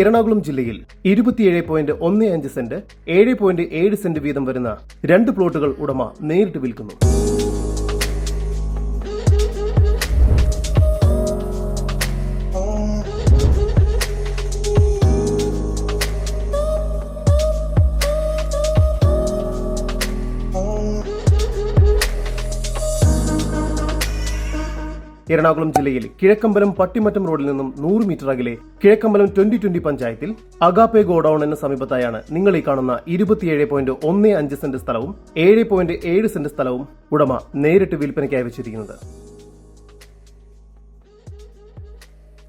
എറണാകുളം ജില്ലയിൽ ഇരുപത്തിയേഴ് പോയിന്റ് ഒന്ന് അഞ്ച് സെന്റ് ഏഴ് പോയിന്റ് ഏഴ് സെന്റ് വീതം വരുന്ന രണ്ട് പ്ലോട്ടുകൾ ഉടമ നേരിട്ട് വിൽക്കുന്നു. എറണാകുളം ജില്ലയിൽ കിഴക്കമ്പലം പട്ടിമറ്റം റോഡിൽ നിന്നും നൂറ് മീറ്റർ അകലെ കിഴക്കമ്പലം ട്വന്റി ട്വന്റി പഞ്ചായത്തിൽ അഗാപ്പെ ഗോഡൌണിന് സമീപത്തായാണ് നിങ്ങൾ ഈ കാണുന്ന ഇരുപത്തിയേഴ് പോയിന്റ് ഒന്ന് അഞ്ച് സെന്റ് സ്ഥലവും ഏഴ് പോയിന്റ് ഏഴ് സെന്റ് സ്ഥലവും ഉടമ നേരിട്ട് വിൽപ്പനയ്ക്കായി വെച്ചിരിക്കുന്നത്.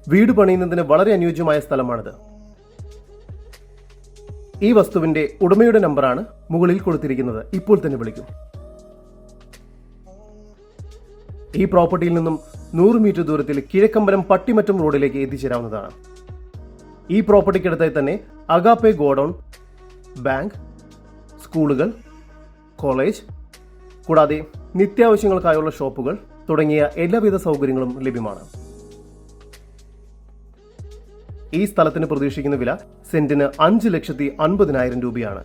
വീട് പണിയുന്നതിന് വളരെ അനുയോജ്യമായ സ്ഥലമാണിത്. ഈ വസ്തുവിന്റെ ഉടമയുടെ നമ്പറാണ് മുകളിൽ കൊടുത്തിരിക്കുന്നത്. ഇപ്പോൾ തന്നെ വിളിക്കും. ഈ പ്രോപ്പർട്ടിയിൽ നിന്നും നൂറ് മീറ്റർ ദൂരത്തിൽ കിഴക്കമ്പലം പട്ടിമറ്റം റോഡിലേക്ക് എത്തിച്ചേരാവുന്നതാണ്. ഈ പ്രോപ്പർട്ടിക്കടുത്തായി തന്നെ അഗാപ്പെ ഗോഡൌൺ ബാങ്ക് സ്കൂളുകൾ കോളേജ് കൂടാതെ നിത്യാവശ്യങ്ങൾക്കായുള്ള ഷോപ്പുകൾ തുടങ്ങിയ എല്ലാവിധ സൗകര്യങ്ങളും ലഭ്യമാണ്. ഈ സ്ഥലത്തിന് പ്രതീക്ഷിക്കുന്ന വില സെന്റിന് അഞ്ച് ലക്ഷത്തി അൻപതിനായിരം രൂപയാണ്.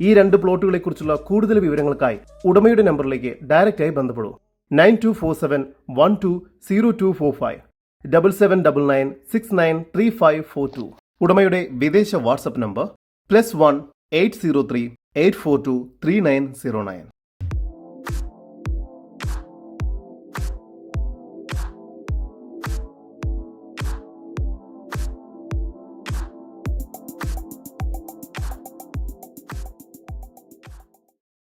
ഈ രണ്ട് പ്ലോട്ടുകളെക്കുറിച്ചുള്ള കൂടുതൽ വിവരങ്ങൾക്കായി ഉടമയുടെ നമ്പറിലേക്ക് ഡയറക്റ്റായി ബന്ധപ്പെടൂ. Nine two four seven one two zero two four five double seven double nine six nine three five four two ഉടമയുടെ വിദേശ WhatsApp number plus one eight zero three eight four two three nine zero nine